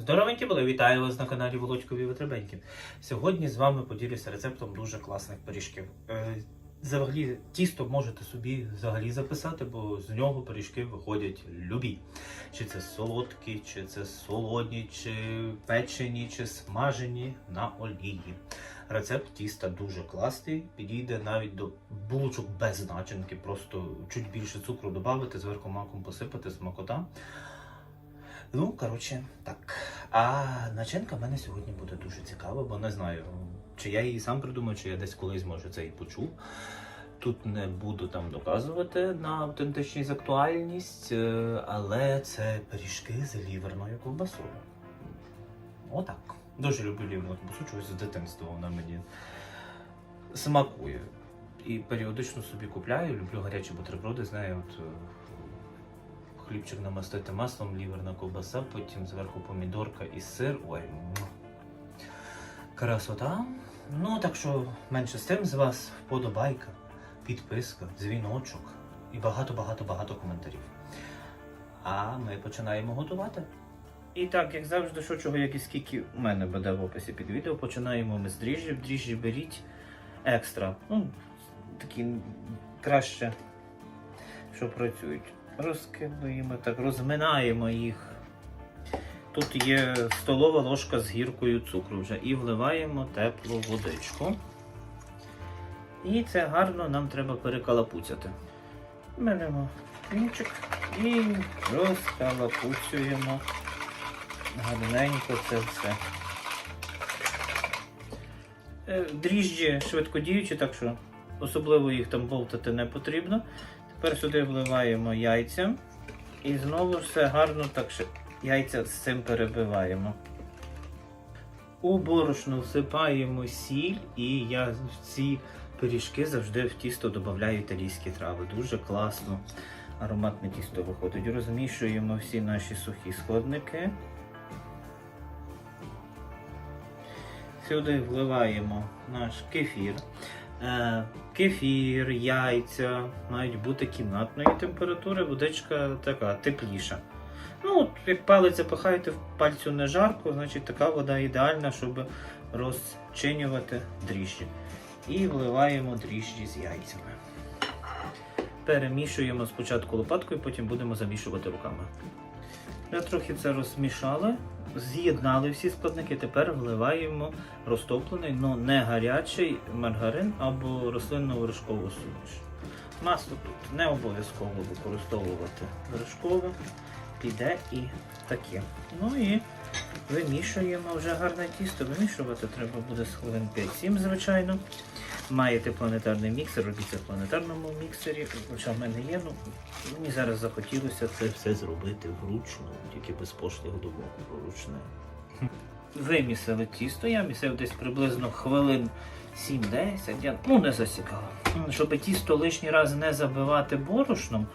Здоровенькі були, вітаю вас на каналі Володькові Витребеньки. Сьогодні з вами поділюся рецептом дуже класних пиріжків. Е, Взагалі, тісто можете собі взагалі записати, бо з нього пиріжки виходять любі. Чи це солодкі, чи це солодні, чи печені, чи смажені на олії. Рецепт тіста дуже класний, підійде навіть до булочок без начинки, просто чуть більше цукру додати, зверху маком посипати, смакота. Ну, коротше, так. А начинка в мене сьогодні буде дуже цікава, бо не знаю, чи я її сам придумав, чи я десь колись може це і почув. Тут не буду там доказувати на автентичність актуальність, е, але це пиріжки з ліверною ковбасою. Отак. Дуже люблю ліверну ковбасу, чогось з дитинства вона мені смакує. І періодично собі купляю, люблю гарячі бутерброди з нею. От, е, хлібчик намастити маслом, ліверна ковбаса, потім зверху помідорка і сир. Ой, красота. Ну, так що менше з тим з вас вподобайка, підписка, дзвіночок і багато-багато-багато коментарів. А ми починаємо готувати. І так, як завжди, що чого, як і скільки у мене буде в описі під відео, починаємо ми з дріжджів. Дріжджі беріть екстра. Ну, такі краще, що працюють. Розкидуємо так, розминаємо їх. Тут є столова ложка з гіркою цукру вже і вливаємо теплу водичку. І це гарно нам треба перекалапуцяти. Беремо вінчик і розкалапуцюємо гарненько це все. Е, Дріжджі швидкодіючі, так що особливо їх там болтати не потрібно. Тепер сюди вливаємо яйця і знову все гарно так що яйця з цим перебиваємо. У борошно всипаємо сіль, і я в ці пиріжки завжди в тісто додаю італійські трави. Дуже класно ароматне тісто виходить. Розмішуємо всі наші сухі складники. Сюди вливаємо наш кефір. Е, Кефір, яйця мають бути кімнатної температури, водичка така тепліша. Ну, от, як палець запихаєте в пальцю не жарко, значить така вода ідеальна, щоб розчинювати дріжджі. І вливаємо дріжджі з яйцями. Перемішуємо спочатку лопаткою, потім будемо замішувати руками. Я трохи це розмішали, з'єднали всі складники. Тепер вливаємо розтоплений, але не гарячий маргарин або рослинну вершкову суміш. Масло тут не обов'язково використовувати вершкове, піде і таке. Ну і вимішуємо вже гарне тісто. Вимішувати треба буде з хвилин 5-7, звичайно. Маєте планетарний міксер, робіть це в планетарному міксері, хоча в мене є. Ну, мені зараз захотілося це все зробити вручну, тільки без пошлих думок вручне. Вимісили тісто, я місив десь приблизно хвилин 7-10, я ну не засікав. Щоб тісто лишній раз не забивати борошном,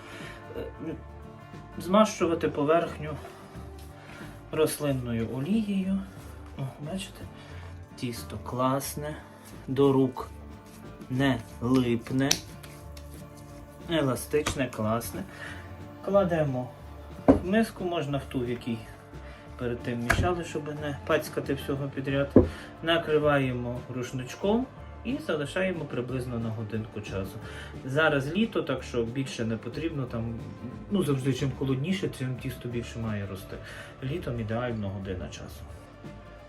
е, змащувати поверхню рослинною олією. О, бачите? Тісто класне, до рук не липне, еластичне, класне. Кладемо в миску, можна в ту, в якій перед тим мішали, щоб не пацькати всього підряд. Накриваємо рушничком і залишаємо приблизно на годинку часу. Зараз літо, так що більше не потрібно. Там, ну завжди чим холодніше, тим тісто більше має рости. Літом ідеально година часу.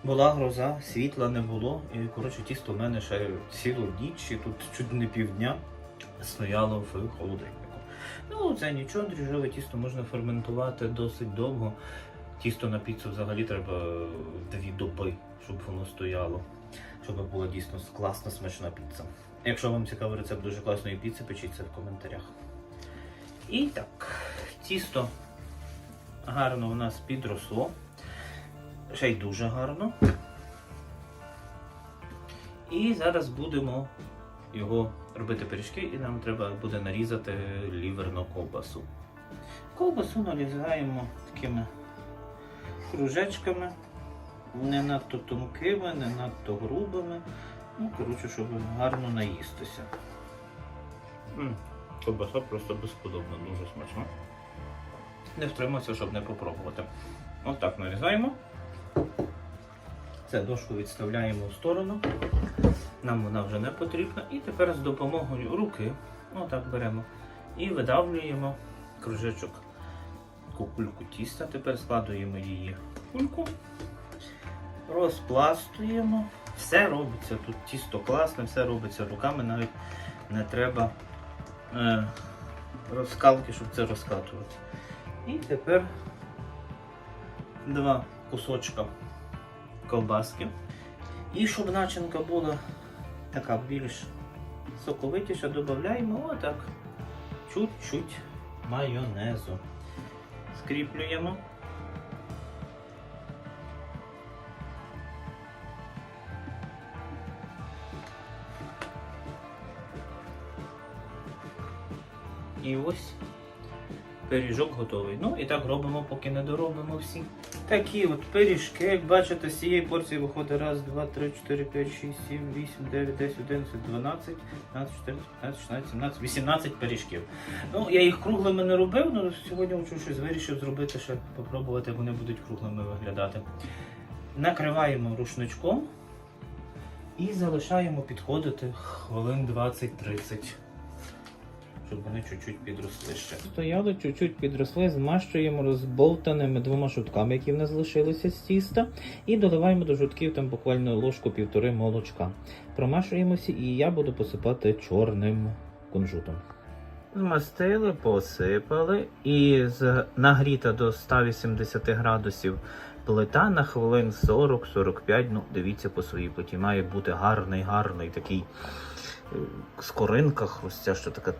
Була гроза, світла не було, і коротше тісто в мене ще цілу ніч, і тут чуть не півдня стояло в холодильнику. Ну, це нічого, дріжджове тісто можна ферментувати досить довго. Тісто на піцу взагалі треба дві доби, щоб воно стояло, щоб була дійсно класна смачна піца. Якщо вам цікавий рецепт дуже класної піци, пишіть це в коментарях. І так, тісто гарно у нас підросло. Ще й дуже гарно. І зараз будемо його робити пиріжки, і нам треба буде нарізати ліверну ковбасу. Ковбасу нарізаємо такими кружечками, не надто тонкими, не надто грубими. Ну, коротше, щоб гарно наїстися. М, Ковбаса просто безподобна, дуже смачна. Не втримався, щоб не попробувати. Отак нарізаємо. Це дошку відставляємо в сторону. Нам вона вже не потрібна. І тепер з допомогою руки, ну так беремо, і видавлюємо кружечок кульку тіста. Тепер складуємо її в кульку, розпластуємо. Все робиться тут тісто класне, все робиться руками, навіть не треба е, розкалки, щоб це розкатувати. І тепер два кусочка ковбаски. І щоб начинка була така більш соковитіша, додаємо отак чуть-чуть майонезу. Скріплюємо. І ось пиріжок готовий. Ну і так робимо, поки не доробимо всі. Такі от пиріжки, як бачите, з цієї порції виходить раз, два, три, чотири, п'ять, шість, сім, вісім, дев'ять, десять, одинадцять, дванадцять, п'ятнадцять, чотирнадцять, п'ятнадцять, шістнадцять, сімнадцять, вісімнадцять пиріжків. Ну, я їх круглими не робив, але сьогодні щось вирішив зробити, ще попробувати, як вони будуть круглими виглядати. Накриваємо рушничком і залишаємо підходити хвилин 20-30 щоб вони чуть-чуть підросли ще. Стояли, чуть-чуть підросли, змащуємо розболтаними двома шутками, які в нас залишилися з тіста, і доливаємо до жутків там буквально ложку півтори молочка. Промашуємося, і я буду посипати чорним кунжутом. Змастили, посипали і з нагріта до 180 градусів плита на хвилин 40-45. Ну, дивіться по своїй плиті. Має бути гарний, гарний такий е, скоринка, хрустя, що така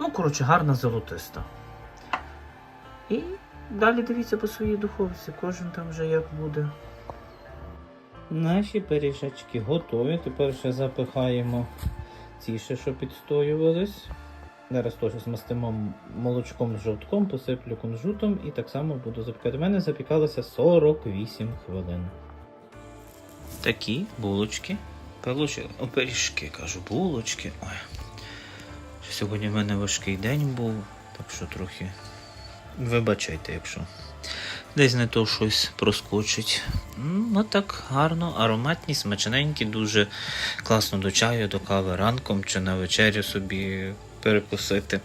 Ну, коротше, гарна золотиста. І далі дивіться по своїй духовці, кожен там вже як буде. Наші пиріжечки готові. Тепер ще запихаємо ці ще, що підстоювались. Зараз теж змастимо молочком з жовтком, посиплю кунжутом і так само буду запікати. У мене запікалося 48 хвилин. Такі булочки. Получили. О, пиріжки, кажу, булочки. Ой. Сьогодні в мене важкий день був, так що трохи вибачайте, якщо десь не то щось проскочить. Ну так гарно, ароматні, смачненькі, дуже класно до чаю, до кави ранком чи на вечерю собі перекусити.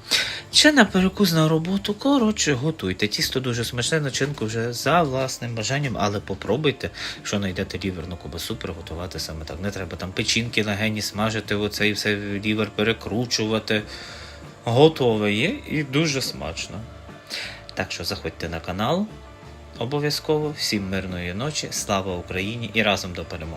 Чи на перекус на роботу, коротше, готуйте. Тісто дуже смачне, начинку вже за власним бажанням, але попробуйте, якщо знайдете ліверну кубасу, приготувати саме так. Не треба там печінки легені смажити, оцей все лівер перекручувати. Готове є і дуже смачно. Так що заходьте на канал. Обов'язково всім мирної ночі, слава Україні і разом до перемоги!